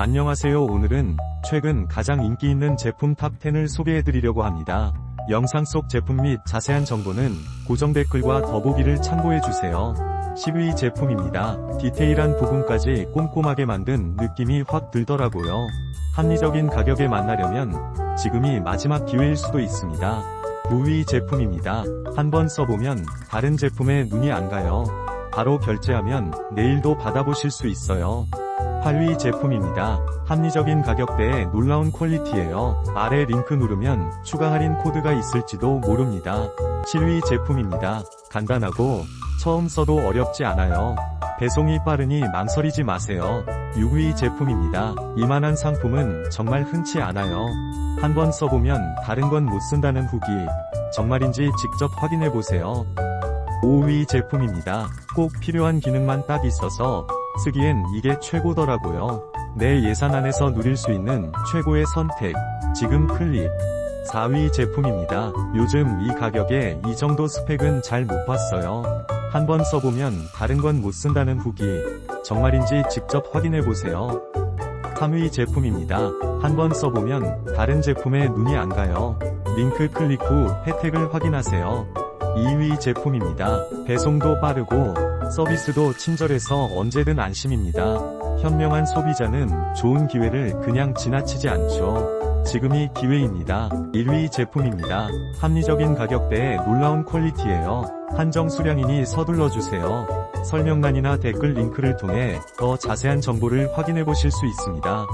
안녕하세요 오늘은 최근 가장 인기 있는 제품 탑10을 소개해드리려고 합니다. 영상 속 제품 및 자세한 정보는 고정 댓글과 더보기를 참고해주세요. 10위 제품입니다. 디테일한 부분까지 꼼꼼하게 만든 느낌이 확 들더라고요. 합리적인 가격에 만나려면 지금이 마지막 기회일 수도 있습니다. 9위 제품입니다. 한번 써보면 다른 제품에 눈이 안 가요. 바로 결제하면 내일도 받아보실 수 있어요. 8위 제품입니다. 합리적인 가격대에 놀라운 퀄리티예요. 아래 링크 누르면 추가 할인 코드가 있을지도 모릅니다. 7위 제품입니다. 간단하고 처음 써도 어렵지 않아요. 배송이 빠르니 망설이지 마세요. 6위 제품입니다. 이만한 상품은 정말 흔치 않아요. 한번 써보면 다른 건 못 쓴다는 후기. 정말인지 직접 확인해보세요. 5위 제품입니다. 꼭 필요한 기능만 딱 있어서 쓰기엔 이게 최고더라고요. 내 예산 안에서 누릴 수 있는 최고의 선택. 지금 클릭. 4위 제품입니다. 요즘 이 가격에 이 정도 스펙은 잘 못 봤어요. 한번 써보면 다른 건 못 쓴다는 후기. 정말인지 직접 확인해보세요. 3위 제품입니다. 한번 써보면 다른 제품에 눈이 안 가요. 링크 클릭 후 혜택을 확인하세요. 2위 제품입니다. 배송도 빠르고 서비스도 친절해서 언제든 안심입니다. 현명한 소비자는 좋은 기회를 그냥 지나치지 않죠. 지금이 기회입니다. 1위 제품입니다. 합리적인 가격대에 놀라운 퀄리티예요. 한정 수량이니 서둘러 주세요. 설명란이나 댓글 링크를 통해 더 자세한 정보를 확인해 보실 수 있습니다.